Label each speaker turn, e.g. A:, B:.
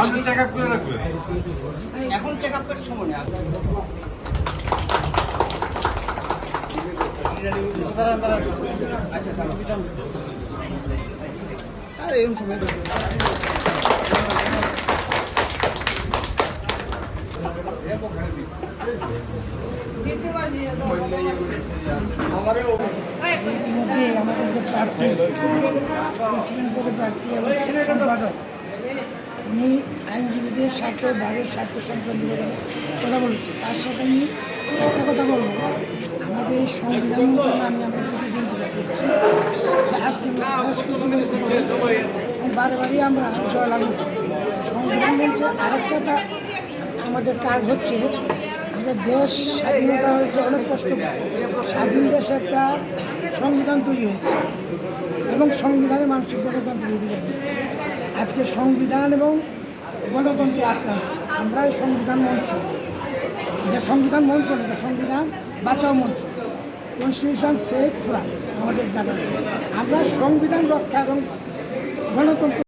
A: আপনি check up করে রাখবেন।
B: এখন চেক আপ করার সময় নেই। আচ্ছা দাঁড়ান। আরে এরকম সময়
C: ইতিমধ্যে আমাদের যে প্রার্থী প্রেসিডেন্ট পদে প্রার্থী এবং সম্পাদক উনি আইনজীবীদের স্বার্থ বাড়ির স্বার্থ সংক্রান্ত কথা বলেছি তার সাথে আমি একটা কথা বলব আমাদের এই সংবিধান জন্য আমি আমার প্রতিদ্বন্দ্বিতা করছি। তা আজকে বেশ কিছু বারে বারে আমরা জয়লাভ সংবিধান মঞ্চে আরেকটা আমাদের কাজ হচ্ছে, আমরা দেশ স্বাধীনতা হয়েছে অনেক কষ্ট স্বাধীন দেশে একটা সংবিধান তৈরি হয়েছে এবং সংবিধানে মানসিক গণতান্ত্রিক অধিকার দিয়েছে। আজকে সংবিধান এবং গণতন্ত্রের আক্রান্ত। আমরা এই সংবিধান মঞ্চ। এটা সংবিধান মঞ্চ এটা সংবিধান বাঁচাও মঞ্চ। কনস্টিটিউশন সেফ ফোরাম আমাদের জানা আমরা সংবিধান রক্ষা এবং গণতন্ত্র